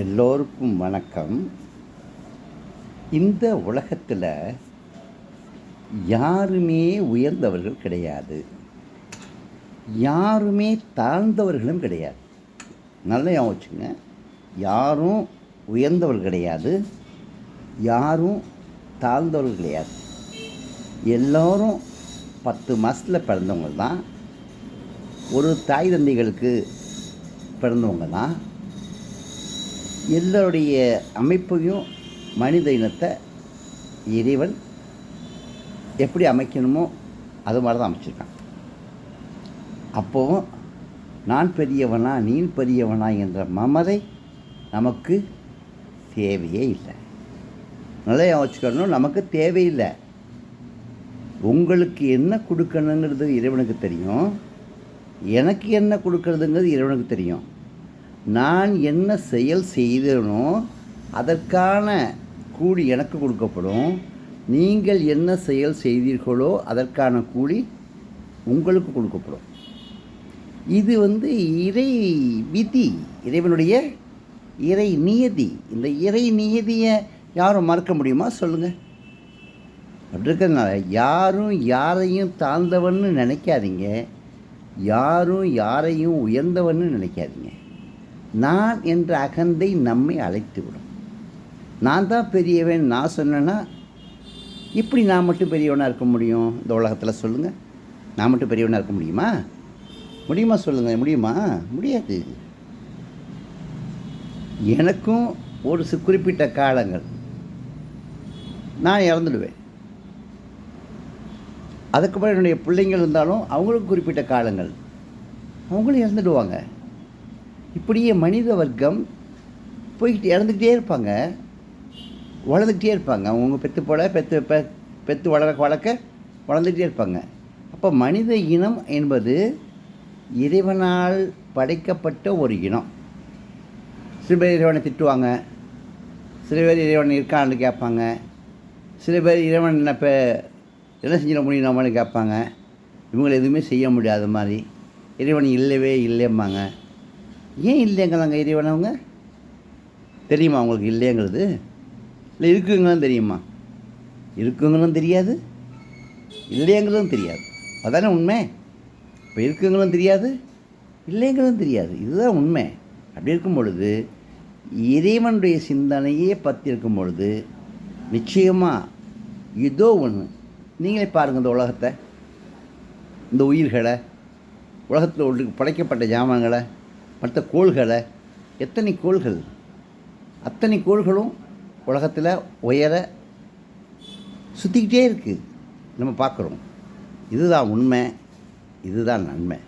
எல்லோருக்கும் வணக்கம். இந்த உலகத்தில் யாருமே உயர்ந்தவர்கள் கிடையாது. யாருமே தாழ்ந்தவர்களும் கிடையாது. நல்லா யோசிச்சுங்க யாரும் உயர்ந்தவர்கள் கிடையாது. யாரும் தாழ்ந்தவர்கள் கிடையாது. எல்லோரும் பத்து மாதத்தில் பிறந்தவங்க தான் ஒரு தாய் தந்தைகளுக்கு பிறந்தவங்க தான் எல்லோருடைய அமைப்பையும் மனித இனத்தை இறைவன் எப்படி அமைக்கணுமோ அது மாதிரி தான் அமைச்சிருக்கான். அப்போது நான் பெரியவனா நீ பெரியவனா என்ற மமதை நமக்கு தேவையே இல்லை. நல்லா ஞாபகம் நமக்கு தேவையில்லை. உங்களுக்கு என்ன கொடுக்கணுங்கிறது இறைவனுக்கு தெரியும். எனக்கு என்ன கொடுக்கறதுங்கிறது இறைவனுக்கு தெரியும். நான் என்ன செயல் செய்தனோ அதற்கான கூலி எனக்கு கொடுக்கப்படும். நீங்கள் என்ன செயல் செய்தீர்களோ அதற்கான கூலி உங்களுக்கு கொடுக்கப்படும். இது வந்து இறை விதி இறைவனுடைய இறை நியதி. இந்த இறை நியதியை யாரும் மறக்க முடியுமா? சொல்லுங்கள் அப்படி இருக்கிறதுனால யாரும் யாரையும் தாழ்ந்தவன்னு நினைக்காதீங்க. யாரும் யாரையும் உயர்ந்தவன்னு நினைக்காதீங்க. நான் என்ற அகந்தை நம்மை அழைத்து விடும் நான் தான் பெரியவன் நான் சொன்னேன்னா எப்படி நான் மட்டும் பெரியவனாக இருக்க முடியும்? இந்த உலகத்தில் சொல்லுங்கள் நான் மட்டும் பெரியவனாக இருக்க முடியுமா? முடியுமா சொல்லுங்கள் முடியுமா? முடியாது. எனக்கும் ஒரு சு குறிப்பிட்ட காலங்கள். நான் இறந்துடுவேன். அதுக்கப்புறம் என்னுடைய பிள்ளைங்கள் இருந்தாலும் அவங்களுக்கும் குறிப்பிட்ட காலங்கள். அவங்களும் இறந்துடுவாங்க. இப்படியே மனித வர்க்கம் போய்கிட்டு இறந்துக்கிட்டே இருப்பாங்க. வளர்ந்துக்கிட்டே இருப்பாங்க. அவங்க பெற்று போல பெற்று பெ பெற்று வளர வளர்க்க வளர்ந்துக்கிட்டே இருப்பாங்க. அப்போ மனித இனம் என்பது இறைவனால் படைக்கப்பட்ட ஒரு இனம். சில பேர் இறைவனை திட்டுவாங்க. சில பேர் இறைவன் இருக்கான்னு கேட்பாங்க. சில பேர் இறைவன் என்ன இப்போ என்ன செஞ்சிட முடியும் நம்மளும் கேட்பாங்க. இவங்களை எதுவுமே செய்ய முடியாத மாதிரி. இறைவன் இல்லவே இல்லைம்பாங்க. ஏன் இல்லைங்கிறாங்க இறைவனவங்க? தெரியுமா அவங்களுக்கு இல்லைங்கிறது? இல்லை இருக்குங்களும் தெரியுமா? இருக்குங்களும் தெரியாது. இல்லைங்கிறதும் தெரியாது. அதானே உண்மை? இப்போ இருக்குங்களும் தெரியாது? இல்லைங்கிறதும் தெரியாது. இதுதான் உண்மை. அப்படி இருக்கும் பொழுது இறைவனுடைய சிந்தனையே பற்றி இருக்கும் பொழுது நிச்சயமாக ஏதோ ஒன்று நீங்களே பாருங்கள் இந்த உலகத்தை. இந்த உயிர்களை உலகத்தில் ஒன்று படைக்கப்பட்ட ஜாமான்களை மற்ற கோள்களை எத்தனை கோள்கள்? அத்தனை கோள்களும் உலகத்தில் உயர சுற்றிக்கிட்டே இருக்குது நம்ம பார்க்குறோம். இதுதான் உண்மை இதுதான் நன்மை.